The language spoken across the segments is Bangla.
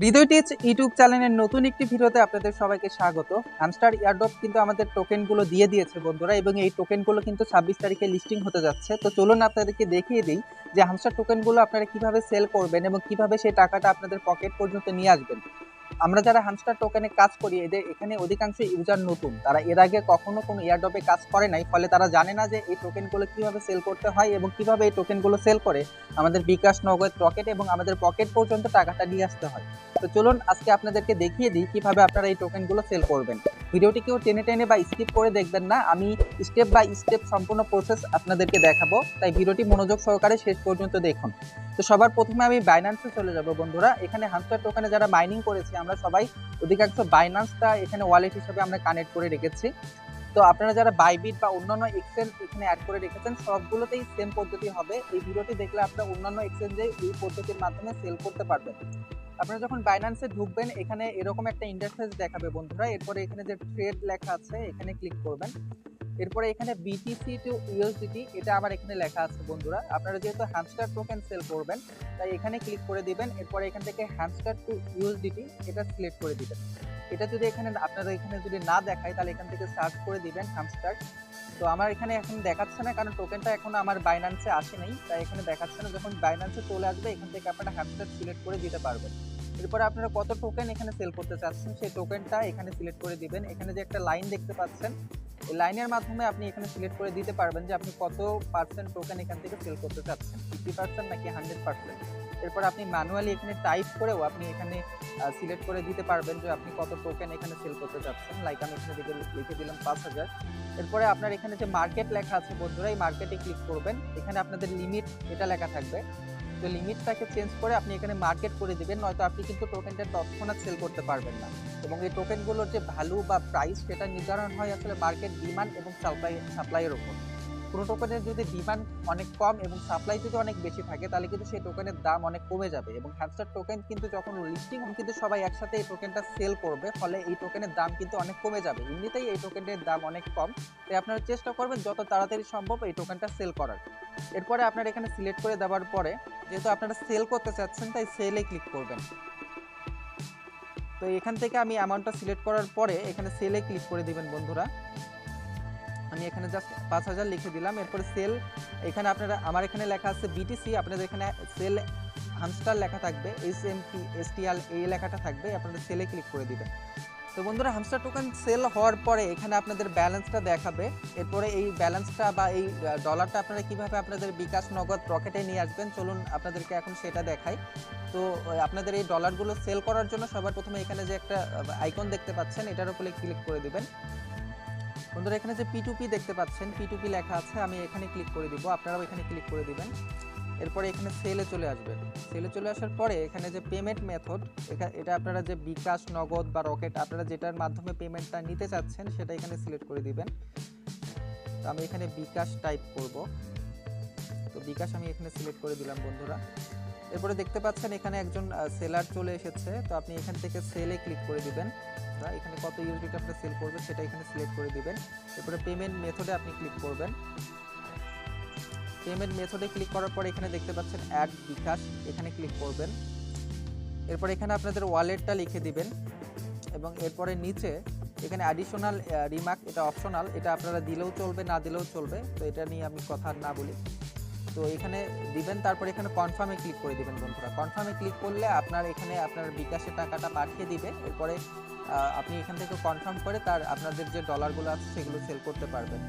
হৃদয় টিচ ইউটিউব চ্যানেলের নতুন একটি ভিডিওতে আপনাদের সবাইকে স্বাগত। হ্যামস্টার ইয়ারডপ কিন্তু আমাদের টোকেনগুলো দিয়ে দিয়েছে বন্ধুরা এবং এই টোকেনগুলো কিন্তু ছাব্বিশ তারিখে লিস্টিং হতে যাচ্ছে। তো চলুন আপনাদেরকে দেখিয়ে দিই যে হ্যামস্টার টোকেনগুলো আপনারা কীভাবে সেল করবেন এবং কীভাবে সেই টাকাটা আপনাদের পকেট পর্যন্ত নিয়ে আসবেন। আমরা যারা হ্যান্ডস্টার টোকেনে কাজ করি, এদের এখানে অধিকাংশ ইউজার নতুন। তারা এর আগে কখনো কোনো এয়ারডপে কাজ করে নাই, ফলে তারা জানে না যে এই টোকেনগুলো কীভাবে সেল করতে হয় এবং কীভাবে এই টোকেনগুলো সেল করে আমাদের বিকাশ নগদ পকেট এবং আমাদের পকেট পর্যন্ত টাকাটা নিয়ে আসতে হয়। তো চলুন আজকে আপনাদেরকে দেখিয়ে দিই কীভাবে আপনারা এই টোকেনগুলো সেল করবেন। ভিডিওটি কেউ টেনে টেনে বা স্কিপ করে দেখবেন না। আমি স্টেপ বাই স্টেপ সম্পূর্ণ প্রসেস আপনাদেরকে দেখাবো। তাই ভিডিওটি মনোযোগ সহকারে শেষ পর্যন্ত দেখুন। তো সবার প্রথমে আমি বাইন্যান্সে চলে যাব বন্ধুরা। এখানে হামস্টার টোকেনে যারা মাইনিং করেছি, আমরা সবাই অধিকাংশ বাইন্যান্সটা এখানে ওয়ালেট হিসেবে আমরা কানেক্ট করে রেখেছি। তো আপনারা যারা বাইবিট বা অন্যান্য এক্সচেঞ্জ এখানে অ্যাড করে রেখেছেন, সবগুলোতেই সেম পদ্ধতি হবে। এই ভিডিওটি দেখলে আপনারা অন্যান্য এক্সচেঞ্জে এই পদ্ধতির মাধ্যমে সেল করতে পারবেন। আপনারা যখন বাইন্যান্সে ঢুকবেন, এখানে এরকম একটা ইন্টারফেস দেখাবে বন্ধুরা। এরপরে এখানে যে ট্রেড লেখা আছে, এখানে ক্লিক করবেন। এরপরে এখানে বিটিসি টু ইউএসডিটি এটা আমার এখানে লেখা আছে বন্ধুরা। আপনারা যেহেতু হ্যামস্টার টোকেন সেল করবেন, তাই এখানে ক্লিক করে দিবেন। এরপরে এখান থেকে হ্যামস্টার টু ইউএসডিটি এটা সিলেক্ট করে দিবেন। এটা যদি এখানে আপনারা এখানে যদি না দেখায়, তাহলে এখান থেকে সার্চ করে দিবেন হ্যামস্টার তো আমার এখানে এখন দেখাচ্ছে না, কারণ টোকেনটা এখন আমার বাইন্যান্সে আসে নাই। তাই এখানে দেখাচ্ছে না, যখন বাইন্যান্সে চলে আসবে, এখান থেকে আপনারা হ্যামস্টার সিলেক্ট করে দিতে পারবেন। এরপরে আপনারা কত টোকেন এখানে সেল করতে চাচ্ছেন, সেই টোকেনটা এখানে সিলেক্ট করে দিবেন। এখানে যে একটা লাইন দেখতে পাচ্ছেন এই লাইনের মাধ্যমে আপনি এখানে সিলেক্ট করে দিতে পারবেন যে আপনি কত পার্সেন্ট টোকেন এখান থেকে সেল করতে চাচ্ছেন। ফিফটি পার্সেন্ট নাকি হান্ড্রেড পার্সেন্ট এরপর আপনি ম্যানুয়ালি এখানে টাইপ করেও আপনি এখানে সিলেক্ট করে দিতে পারবেন যে আপনি কত টোকেন এখানে সেল করতে চাচ্ছেন। লাইক আমি এখানে লিখে দিলাম পাঁচ হাজার। এরপরে আপনার এখানে যে মার্কেট লেখা আছে বন্ধুরা, এই মার্কেটে ক্লিক করবেন। এখানে আপনাদের লিমিট এটা লেখা থাকবে। তো লিমিটটাকে চেঞ্জ করে আপনি এখানে মার্কেট করে দেবেন, নয়তো আপনি কিন্তু টোকেনটা তৎক্ষণাৎ সেল করতে পারবেন না। এবং এই টোকেনগুলোর যে ভ্যালু বা প্রাইস সেটা নির্ধারণ হয় আসলে মার্কেট ডিমান্ড এবং সাপ্লাই সাপ্লাইয়ের উপর। কোনো টোকেনের যদি ডিমান্ড অনেক কম এবং সাপ্লাই যদি অনেক বেশি থাকে, তাহলে কিন্তু সেই টোকেনের দাম অনেক কমে যাবে এবং হ্যামস্টার টোকেন কিন্তু যখন লিস্টিং কিন্তু সবাই একসাথে এই টোকেনটা সেল করবে, ফলে এই টোকেনের দাম কিন্তু অনেক কমে যাবে। এমনিতেই এই টোকেনের দাম অনেক কম, তাই আপনারা চেষ্টা করবেন যত তাড়াতাড়ি সম্ভব এই টোকেনটা সেল করার। এরপরে আপনারা এখানে সিলেক্ট করে দেওয়ার পরে, যেহেতু আপনারা সেল করতে চাচ্ছেন, তাই সেলে ক্লিক করবেন। তো এখান থেকে আমি অ্যামাউন্টটা সিলেক্ট করার পরে এখানে সেলে ক্লিক করে দিবেন বন্ধুরা। আমি এখানে জাস্ট পাঁচ হাজার লিখে দিলাম। এরপরে সেল এখানে আপনারা, আমার এখানে লেখা আছে বিটিসি আপনাদের এখানে সেল হামস্টার লেখা থাকবে S M P S T L এই লেখাটা থাকবে, আপনারা সেলে ক্লিক করে দিবেন। তো বন্ধুরা হামস্টার টোকেন সেল হওয়ার পরে এখানে আপনাদের ব্যালেন্সটা দেখাবে। এরপরে এই ব্যালেন্সটা বা এই ডলারটা আপনারা কীভাবে আপনাদের বিকাশ নগদ রকেটে নিয়ে আসবেন, চলুন আপনাদেরকে এখন সেটা দেখাই। তো আপনাদের এই ডলারগুলো সেল করার জন্য সবার প্রথমে এখানে যে একটা আইকন দেখতে পাচ্ছেন, এটার উপরে ক্লিক করে দিবেন। বন্ধুরা, এখানে যে পিটুপি দেখতে পাচ্ছেন পিটুপি লেখা আছে, আমি এখানে ক্লিক করে দিব। আপনারাও এখানে ক্লিক করে দিবেন। এরপরে এখানে সেলে চলে আসবেন। সেলে চলে আসার পরে এখানে যে পেমেন্ট মেথড এটা আপনারা যে বিকাশ, নগদ বা রকেট আপনারা যেটার মাধ্যমে পেমেন্টটা নিতে চাচ্ছেন, সেটা এখানে সিলেক্ট করে দিবেন। তো আমি এখানে বিকাশ টাইপ করব। তো বিকাশ আমি এখানে সিলেক্ট করে দিলাম, বন্ধুরা। এরপরে দেখতে পাচ্ছেন এখানে একজন সেলার চলে এসেছে। তো আপনি এখান থেকে সেলে ক্লিক করে দিবেন। বা এখানে কত ইউনিট আপনি সেল করবেন সেটা এখানে সিলেক্ট করে দিবেন। এরপরে পেমেন্ট মেথডে আপনি ক্লিক করবেন। পেমেন্ট মেথডে ক্লিক করার পর এখানে দেখতে পাচ্ছেন অ্যাড বিকাশ, এখানে ক্লিক করবেন। এরপর এখানে আপনাদের ওয়ালেটটা লিখে দিবেন এবং এরপরে নিচে এখানে অ্যাডিশনাল রিমার্ক এটা অপশনাল এটা আপনারা দিলেও চলবে, না দিলেও চলবে। তো এটা নিয়ে আমি কথা না বলি। তো এখানে দিবেন, তারপর এখানে কনফার্মে ক্লিক করে দিবেন বন্ধুরা। কনফার্মে ক্লিক করলে আপনার এখানে আপনার বিকাশের টাকাটা পাঠিয়ে দিবে। এরপরে আপনি এখান থেকে কনফার্ম করে তার আপনাদের যে ডলারগুলো আছে সেগুলো সেল করতে পারবেন।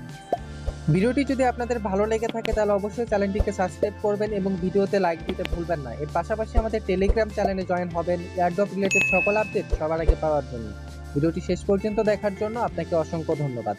ভিডিওটি যদি আপনাদের ভালো লেগে থাকে, তাহলে অবশ্যই চ্যানেলটিকে সাবস্ক্রাইব করবেন এবং ভিডিওতে লাইক দিতে ভুলবেন না। এর পাশাপাশি আমাদের টেলিগ্রাম চ্যানেলে জয়েন হবেন এয়ারড্রপ রিলেটেড সকল আপডেট সবার আগে পাওয়ার জন্য। ভিডিওটি শেষ পর্যন্ত দেখার জন্য আপনাকে অসংখ্য ধন্যবাদ।